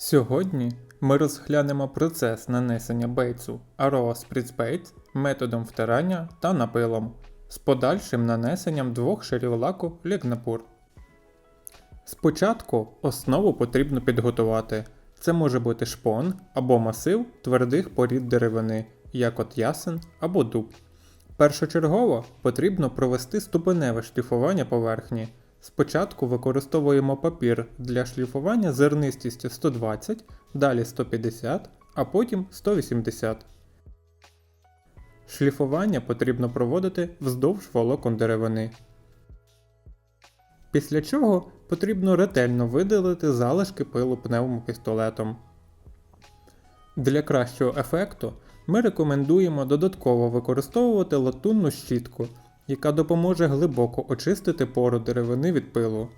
Сьогодні ми розглянемо процес нанесення бейцу Aroa Spritz Baits методом втирання та напилом з подальшим нанесенням двох шарів лаку Лігнапур. Спочатку основу потрібно підготувати. Це може бути шпон або масив твердих порід деревини, як от ясен або дуб. Першочергово потрібно провести ступеневе шліфування поверхні. Спочатку використовуємо папір для шліфування зернистістю 120, далі 150, а потім 180. Шліфування потрібно проводити вздовж волокон деревини. Після чого потрібно ретельно видалити залишки пилу пневмопістолетом. Для кращого ефекту ми рекомендуємо додатково використовувати латунну щітку, яка допоможе глибоко очистити пору деревини від пилу.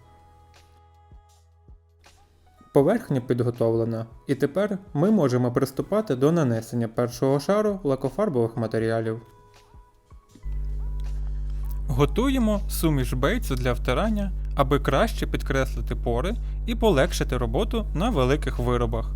Поверхня підготовлена, і тепер ми можемо приступати до нанесення першого шару лакофарбових матеріалів. Готуємо суміш бейцу для втирання, аби краще підкреслити пори і полегшити роботу на великих виробах.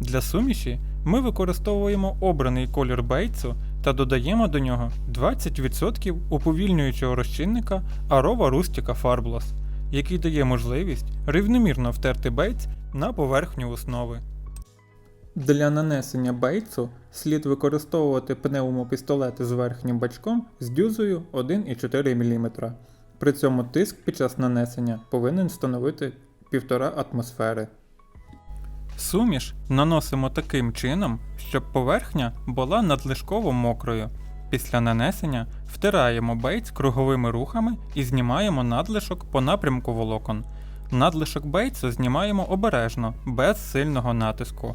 Для суміші ми використовуємо обраний колір бейцу та додаємо до нього 20% уповільнюючого розчинника Arova Rustica Farblos, який дає можливість рівномірно втерти бейц на поверхню основи. Для нанесення бейцу слід використовувати пневмопістолети з верхнім бачком з дюзою 1,4 мм. При цьому тиск під час нанесення повинен становити 1,5 атмосфери. Суміш наносимо таким чином, щоб поверхня була надлишково мокрою. Після нанесення втираємо бейц круговими рухами і знімаємо надлишок по напрямку волокон. Надлишок бейцу знімаємо обережно, без сильного натиску.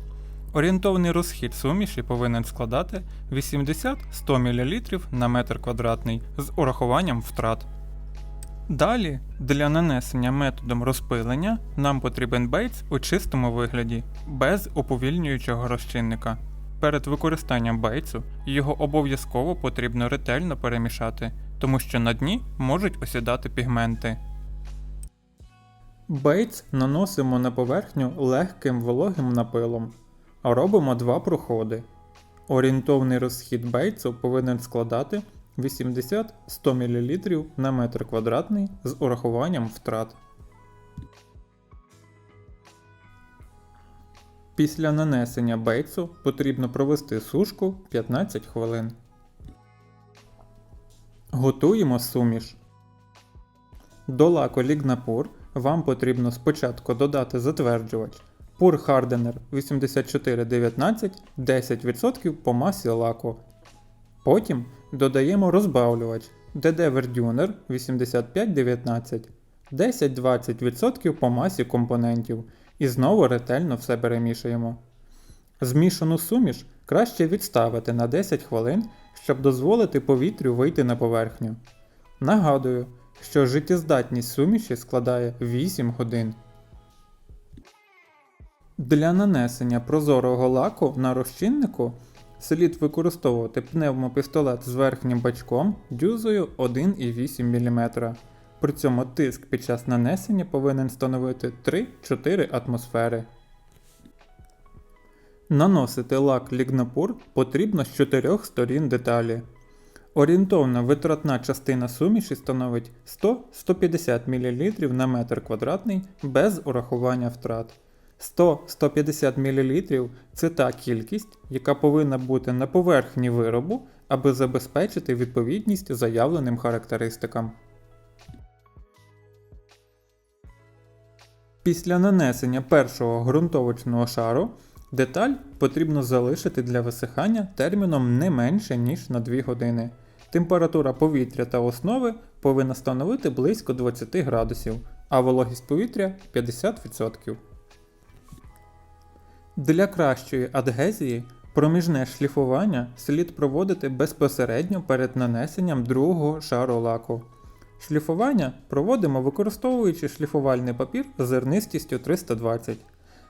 Орієнтовний розхід суміші повинен складати 80-100 мл на метр квадратний з урахуванням втрат. Далі, для нанесення методом розпилення нам потрібен бейц у чистому вигляді, без уповільнюючого розчинника. Перед використанням бейцу його обов'язково потрібно ретельно перемішати, тому що на дні можуть осідати пігменти. Бейц наносимо на поверхню легким вологим напилом. Робимо два проходи. Орієнтовний розхід бейцу повинен складати 80-100 мл на метр квадратний з урахуванням втрат. Після нанесення бейцу потрібно провести сушку 15 хвилин. Готуємо суміш. До лаку Лігнапур вам потрібно спочатку додати затверджувач Pur Hardener 8419 10% по масі лаку. Потім додаємо розбавлювач DD Verduner 8519 10-20% по масі компонентів і знову ретельно все перемішуємо. Змішану суміш краще відставити на 10 хвилин, щоб дозволити повітрю вийти на поверхню. Нагадую, що життєздатність суміші складає 8 годин. Для нанесення прозорого лаку на розчиннику слід використовувати пневмопістолет з верхнім бачком дюзою 1,8 мм. При цьому тиск під час нанесення повинен становити 3-4 атмосфери. Наносити лак лігнапур потрібно з чотирьох сторін деталі. Орієнтовна витратна частина суміші становить 100-150 мл на метр квадратний без урахування втрат. 100-150 мл це та кількість, яка повинна бути на поверхні виробу, аби забезпечити відповідність заявленим характеристикам. Після нанесення першого ґрунтовочного шару деталь потрібно залишити для висихання терміном не менше ніж на 2 години. Температура повітря та основи повинна становити близько 20 градусів, а вологість повітря 50%. Для кращої адгезії проміжне шліфування слід проводити безпосередньо перед нанесенням другого шару лаку. Шліфування проводимо використовуючи шліфувальний папір з зернистістю 320.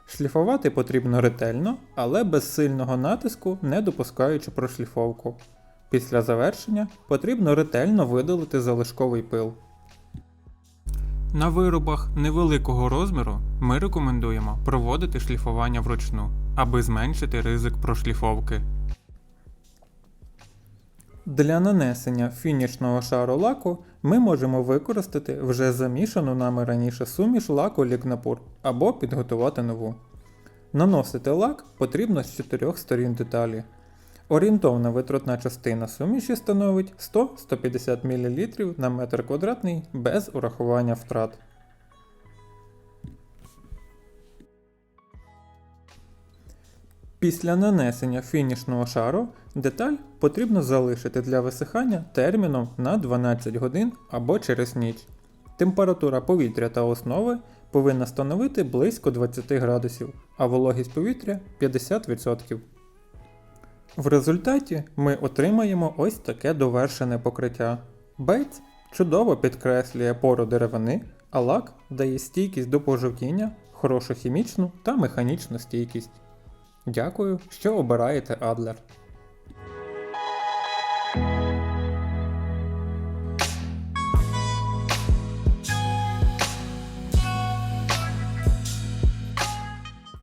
Шліфувати потрібно ретельно, але без сильного натиску, не допускаючи прошліфовку. Після завершення потрібно ретельно видалити залишковий пил. На виробах невеликого розміру ми рекомендуємо проводити шліфування вручну, аби зменшити ризик прошліфовки. Для нанесення фінішного шару лаку ми можемо використати вже замішану нами раніше суміш лаку Лігнапур або підготувати нову. Наносити лак потрібно з чотирьох сторін деталі. Орієнтовна витратна частина суміші становить 100-150 мл на метр квадратний без урахування втрат. Після нанесення фінішного шару деталь потрібно залишити для висихання терміном на 12 годин або через ніч. Температура повітря та основи повинна становити близько 20 градусів, а вологість повітря 50%. В результаті ми отримаємо ось таке довершене покриття. Бейц чудово підкреслює пору деревини, а лак дає стійкість до пожовтіння, хорошу хімічну та механічну стійкість. Дякую, що обираєте Адлер.